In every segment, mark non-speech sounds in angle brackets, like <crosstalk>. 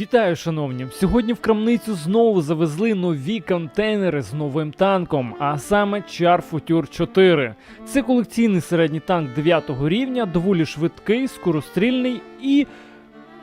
Вітаю, шановні! Сьогодні в крамницю знову завезли нові контейнери з новим танком, а саме Char Future 4. Це колекційний середній танк 9 рівня, доволі швидкий, скорострільний і,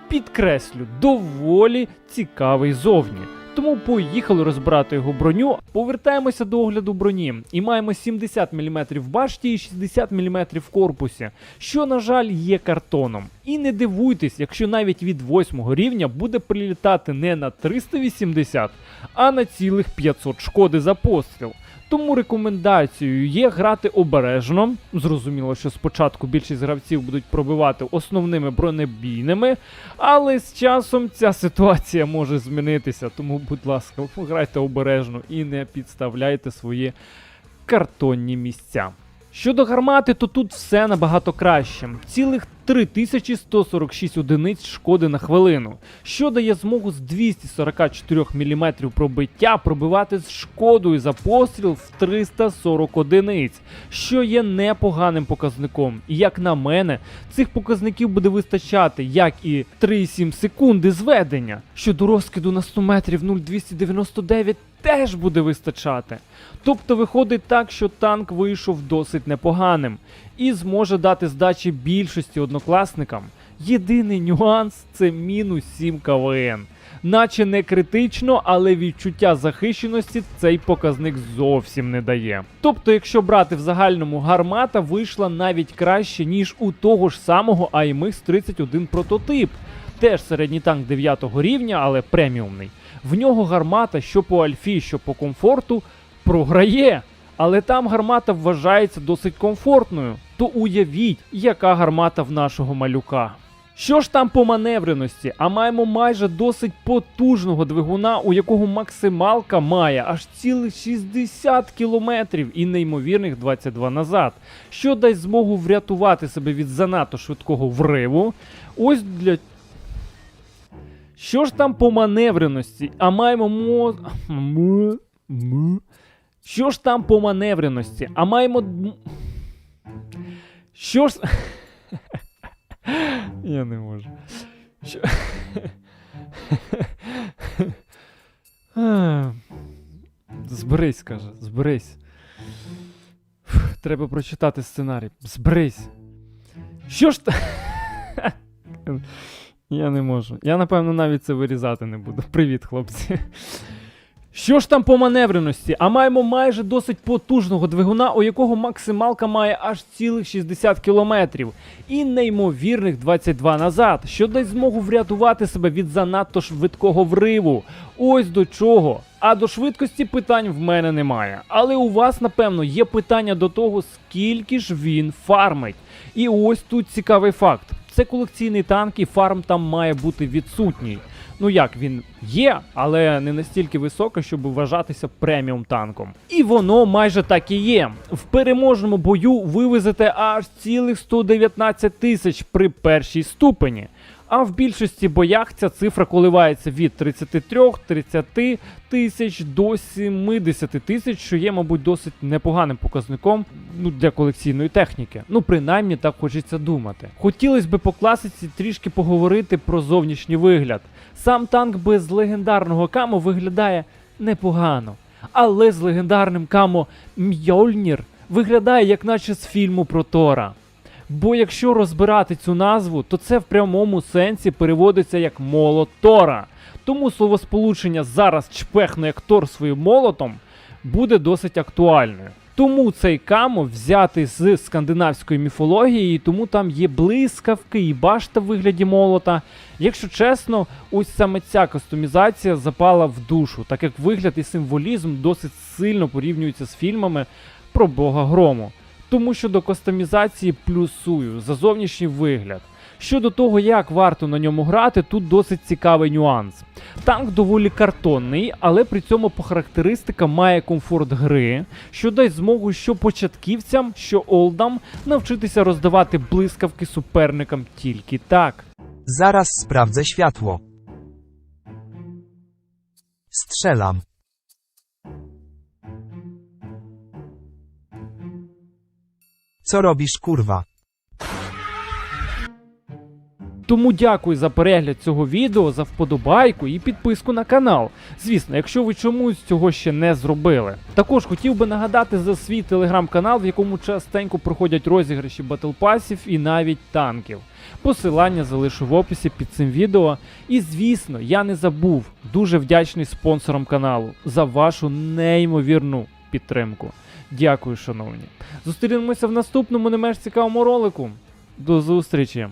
підкреслю, доволі цікавий зовні. Тому поїхали розбирати його броню. Повертаємося до огляду броні і маємо 70 мм в башті і 60 мм в корпусі, що, на жаль, є картоном. І не дивуйтесь, якщо навіть від 8 рівня буде прилітати не на 380, а на цілих 500 шкоди за постріл. Тому рекомендацією є грати обережно. Зрозуміло, що спочатку більшість гравців будуть пробивати основними бронебійними, але з часом ця ситуація може змінитися. Тому, будь ласка, грайте обережно і не підставляйте свої картонні місця. Щодо гармати, то тут все набагато краще. Цілих 3146 одиниць шкоди на хвилину, що дає змогу з 244 мм пробиття пробивати з шкодою за постріл в 340 одиниць, що є непоганим показником. І як на мене, цих показників буде вистачати як і 3,7 секунди зведення, що до розкиду на 100 метрів 0,299 теж буде вистачати. Тобто виходить так, що танк вийшов досить непоганим і зможе дати здачі більшості однокласникам. Єдиний нюанс це мінус 7 КВН. Наче не критично, але відчуття захищеності цей показник зовсім не дає. Тобто, якщо брати в загальному, гармата вийшла навіть краще, ніж у того ж самого AMX 31 прототип. Теж середній танк 9 рівня, але преміумний. В нього гармата, що по альфі, що по комфорту, програє. Але там гармата вважається досить комфортною. То уявіть, яка гармата в нашого малюка. Що ж там по маневреності? А маємо майже досить потужного двигуна, у якого максималка має аж цілих 60 кілометрів і неймовірних 22 назад, що дасть змогу врятувати себе від занадто швидкого вриву. Ось для що ж там по маневреності? А маємо мо... Що ж там по маневреності? А маємо. Що ж. <laughs> Я не можу. Що... <laughs> Зберись, каже, зберись. Треба прочитати сценарій. Зберись. Що ж. <laughs> Я не можу. Я, напевно, навіть це вирізати не буду. Привіт, хлопці. Що ж там по маневреності? А маємо майже досить потужного двигуна, у якого максималка має аж цілих 60 кілометрів, і неймовірних 22 назад, що дасть змогу врятувати себе від занадто швидкого вриву. Ось до чого. А до швидкості питань в мене немає. Але у вас, напевно, є питання до того, скільки ж він фармить. І ось тут цікавий факт: це колекційний танк, і фарм там має бути відсутній. Ну як він є, але не настільки високо, щоб вважатися преміум танком. І воно майже так і є. В переможному бою вивезете аж цілих 119 тисяч при першій ступені. А в більшості боях ця цифра коливається від 33-30 тисяч до 70 тисяч, що є, мабуть, досить непоганим показником ну, для колекційної техніки. Ну, принаймні так хочеться думати. Хотілося б по класиці трішки поговорити про зовнішній вигляд. Сам танк без легендарного камо виглядає непогано. Але з легендарним камо Мьольнір виглядає як наче з фільму про Тора. Бо якщо розбирати цю назву, то це в прямому сенсі переводиться як молот Тора. Тому словосполучення зараз чпехне як Тор своїм молотом буде досить актуальною. Тому цей камо взятий з скандинавської міфології, тому там є блискавки і башта в вигляді молота. Якщо чесно, ось саме ця кастомізація запала в душу, так як вигляд і символізм досить сильно порівнюються з фільмами про Бога Грому. Тому що до кастомізації плюсую за зовнішній вигляд. Щодо того, як варто на ньому грати, тут досить цікавий нюанс. Танк доволі картонний, але при цьому по характеристикам має комфорт гри, що дасть змогу що початківцям, що олдам навчитися роздавати блискавки суперникам тільки так. Zaraz sprawdzę światło. Strzelam. Co robisz kurwa? Тому дякую за перегляд цього відео, за вподобайку і підписку на канал. Звісно, якщо ви чомусь цього ще не зробили. Також хотів би нагадати за свій телеграм-канал, в якому частенько проходять розіграші батлпасів і навіть танків. Посилання залишу в описі під цим відео. І звісно, я не забув дуже вдячний спонсорам каналу за вашу неймовірну підтримку. Дякую, шановні. Зустрінемося в наступному не менш цікавому ролику. До зустрічі!